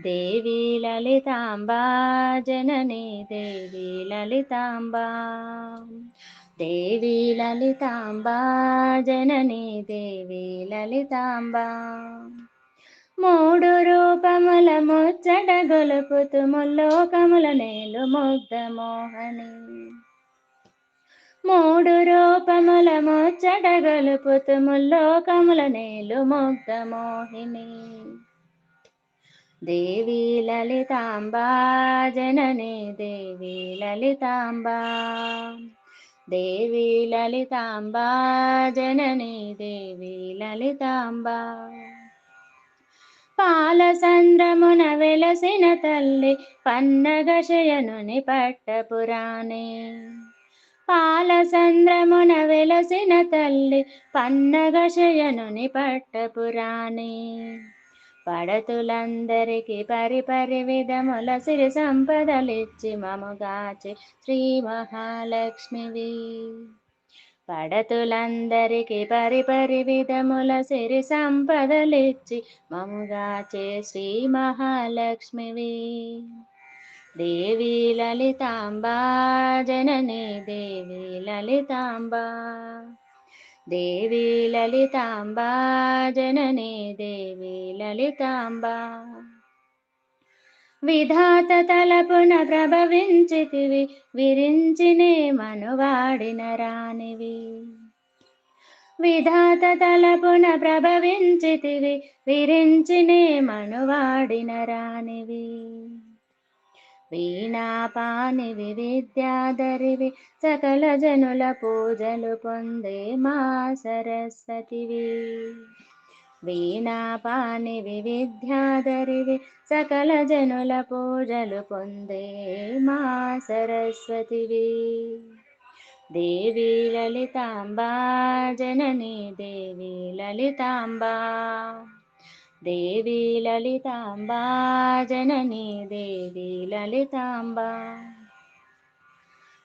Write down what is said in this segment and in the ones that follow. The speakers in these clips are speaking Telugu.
దేవి లలితాంబా జనని దేవి లలితాంబా దేవి లలితాంబా జనని దేవి లలితాంబా మూడు రూపముల ముచ్చట గొలుపుతు ముల్లోకముల నేలు ముగ్ధ మోహని. మూడు రూపముల ముచ్చట గొలుపుతు ముల్లోకముల నేలు ముగ్ధ మోహిని. దేవి లలితాంబా జనని దేవి లలితాంబా. దేవి లలితాంబా జనని దేవి లలితాంబా. పాల సంద్రమున వెలసిన తల్లి పన్నగ శయనుని పట్టపురాణి పాల సంద్రమున వెలసిన తల్లి పన్నగ శయనుని పట్టపురాణే పడతులందరికి పరిపరి విధముల సిరి సంపదలిచ్చి మముగాచి శ్రీ మహాలక్ష్మివి. పడతులందరికి పరిపరి విధముల సిరి సంపదలిచ్చి మముగాచే శ్రీ మహాలక్ష్మివి. దేవి లలితాంబా జనని దేవి లలితాంబా. దేవి లలితాంబా జనని దేవి లలితాంబా విధాత తలపున ప్రభవించితివి విరించినే మనువాడిన రానివి విధాత తలపున ప్రభవించితివి విరించినే మనువాడిన రానివి వీణాపాని విద్యాధరివి సకల జనుల పూజలు పొందే మా సరస్వతివి. వీణాపాని విద్యాధరివి సకల జనుల పూజలు పొందే మా సరస్వతివి. దేవి లలితాంబా జనని దేవి లలితాంబా. దేవి లలితాంబా జనని దేవి లలితాంబా.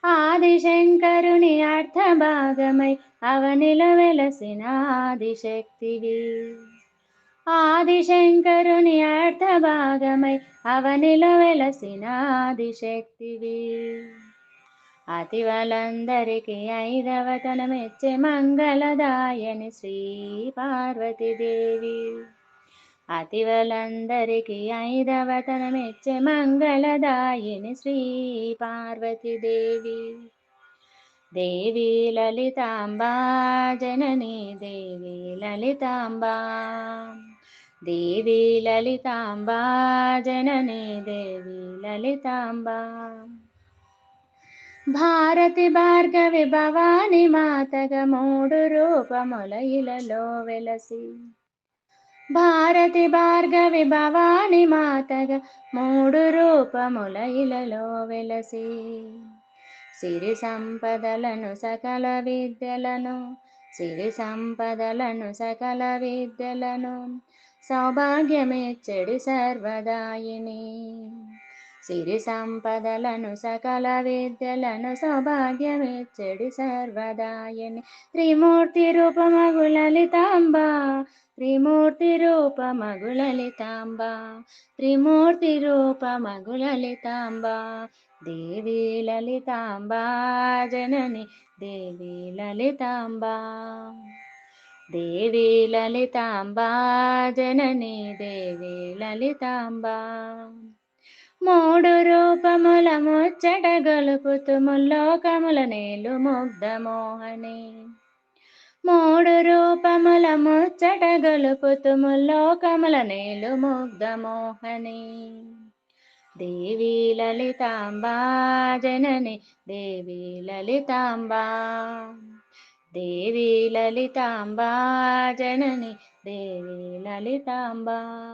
ఆదిశంకరుని అర్థ భాగమై అవనిల వెలసిన ఆదిశక్తివి. ఆదిశంకరుని అర్థ భాగమై అవనిల వెలసిన ఆదిశక్తివి. అతివలందరికి ఐదవతనమెచ్చే మంగళదాయని శ్రీ పార్వతీదేవి. అతివలందరికి ఐదవతనమెచ్చే మంగళదాయిని శ్రీ పార్వతీదేవి దేవి లలితాంబా జనని దేవి లలితాంబా. దేవి లలితాంబా జనని దేవి లలితాంబా. భారతి భార్గవి భవాని మాతగ మూడు రూపముల ఇలలో వెలసి భారతి భార్గవి భవాని మాతగ మూడు రూపముల ఇలలో వెలసి. సిరి సంపదలను సకల విద్యలను సిరి సంపదలను సకల విద్యలను సౌభాగ్యమిచ్చడి సర్వదాయిని. సిరి సంపదలను సకల విద్యలను సౌభాగ్యమిచ్చడి సర్వదాయని. త్రిమూర్తి రూపమగు లలితాంబ త్రిమూర్తి రూపమగు లలితాంబ త్రిమూర్తి రూపమగు లలితాంబ. దేవి లలితాంబ జనని దేవి లలితాంబ. దేవి లలితాంబ జనని దేవి లలితాంబ. మూడు రూపముల ముచ్చట గొలుపుతు ముల్లోకముల నేలు ముగ్ధ మోహని. మూడు రూపముల ముచ్చట గొలుపుతు ముల్లోకముల నేలు ముగ్ధ మోహని. దేవి లలితాంబా జనని దేవి లలితాంబా. దేవి లలితాంబా జనని దేవి లలితాంబా.